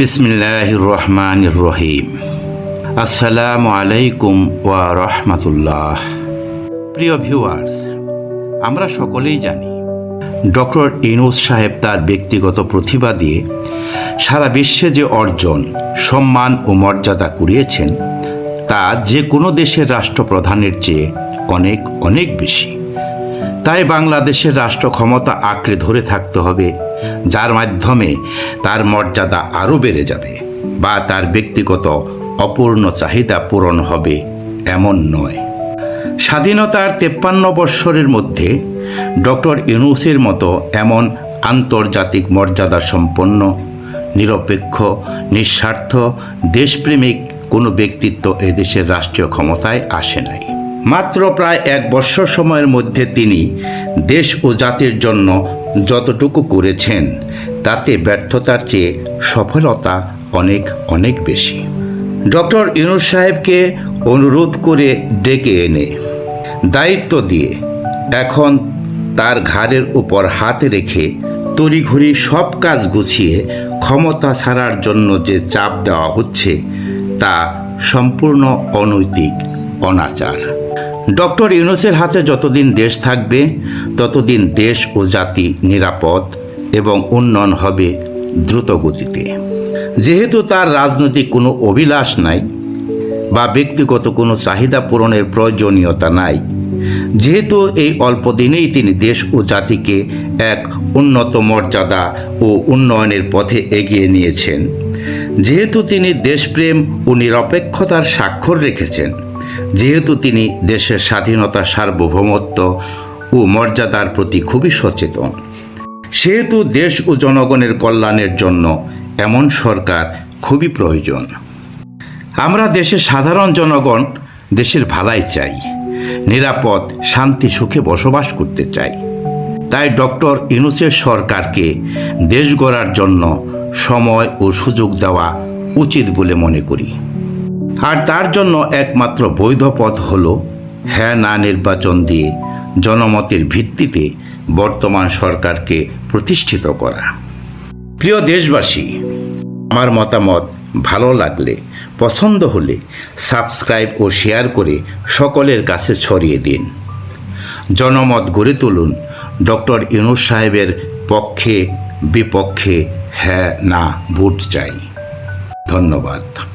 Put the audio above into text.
বিসমিল্লাহ রহমান রহিম। আসসালামু আলাইকুম ওয়া রহমতুল্লাহ প্রিয় ভিউয়ার্স, আমরা সকলেই জানি, ডক্টর ইনুস সাহেব তার ব্যক্তিগত প্রতিভা দিয়ে সারা বিশ্বে যে অর্জন, সম্মান ও মর্যাদা কুড়িয়েছেন, তা যে কোনো দেশের রাষ্ট্রপ্রধানের চেয়ে অনেক অনেক বেশি। তাই বাংলাদেশের রাষ্ট্র ক্ষমতা আঁকড়ে ধরে থাকতে হবে, যার মাধ্যমে তার মর্যাদা আরও বেড়ে যাবে বা তার ব্যক্তিগত অপূর্ণ চাহিদা পূরণ হবে এমন নয়। স্বাধীনতার তেপ্পান্ন বৎসরের মধ্যে ডক্টর ইউনুসের মতো এমন আন্তর্জাতিক মর্যাদা সম্পন্ন নিরপেক্ষ, নিঃস্বার্থ, দেশপ্রেমিক কোনো ব্যক্তিত্ব এদেশের রাষ্ট্রীয় ক্ষমতায় আসে নাই। মাত্র প্রায় এক বৎসর সময়ের মধ্যে তিনি দেশ ও জাতির জন্য যতটুকু করেছেন, তাতে ব্যর্থতার চেয়ে সফলতা অনেক অনেক বেশি। ডক্টর ইউনুস সাহেবকে অনুরোধ করে ডেকে এনে দায়িত্ব দিয়ে এখন তার ঘাড়ের উপর হাত রেখে তড়িঘড়ি সব কাজ গুছিয়ে ক্ষমতা ছাড়ার জন্য যে চাপ দেওয়া হচ্ছে, তা সম্পূর্ণ অনৈতিক। অনাচার ডক্টর ইউনুসের হাতে যতদিন দেশ থাকবে, ততদিন দেশ ও জাতি নিরাপদ এবং উন্নয়ন হবে দ্রুত গতিতে যেহেতু তার রাজনৈতিক কোনো অভিলাষ নাই বা ব্যক্তিগত কোনো চাহিদা পূরণের প্রয়োজনীয়তা নাই, যেহেতু এই অল্প দিনেই তিনি দেশ ও জাতিকে এক উন্নত মর্যাদা ও উন্নয়নের পথে এগিয়ে নিয়েছেন। যেহেতু তিনি দেশপ্রেম ও নিরপেক্ষতার স্বাক্ষর রেখেছেন যেহেতু তিনি দেশের স্বাধীনতা সার্বভৌমত্ব ও মর্যাদার প্রতি খুবই সচেতন, সেহেতু দেশ ও জনগণের কল্যাণের জন্য এমন সরকার খুবই প্রয়োজন। আমরা দেশের সাধারণ জনগণ দেশের ভালাই চাই, নিরাপদ, শান্তি, সুখে বসবাস করতে চাই। তাই ডক্টর ইনুসের সরকারকে দেশ গড়ার জন্য সময় ও সুযোগ দেওয়া উচিত বলে মনে করি। আর তার জন্য একমাত্র বৈধ পথ হল হ্যাঁ না নির্বাচন দিয়ে জনমতের ভিত্তিতে বর্তমান সরকারকে প্রতিষ্ঠিত করা। প্রিয় দেশবাসী, আমার মতামত ভালো লাগলে, পছন্দ হলে সাবস্ক্রাইব ও শেয়ার করে সকলের কাছে ছড়িয়ে দিন। জনমত গড়ে তুলুন ডক্টর ইউনুস সাহেবের পক্ষে, বিপক্ষে হ্যাঁ না ভোট চাই। ধন্যবাদ।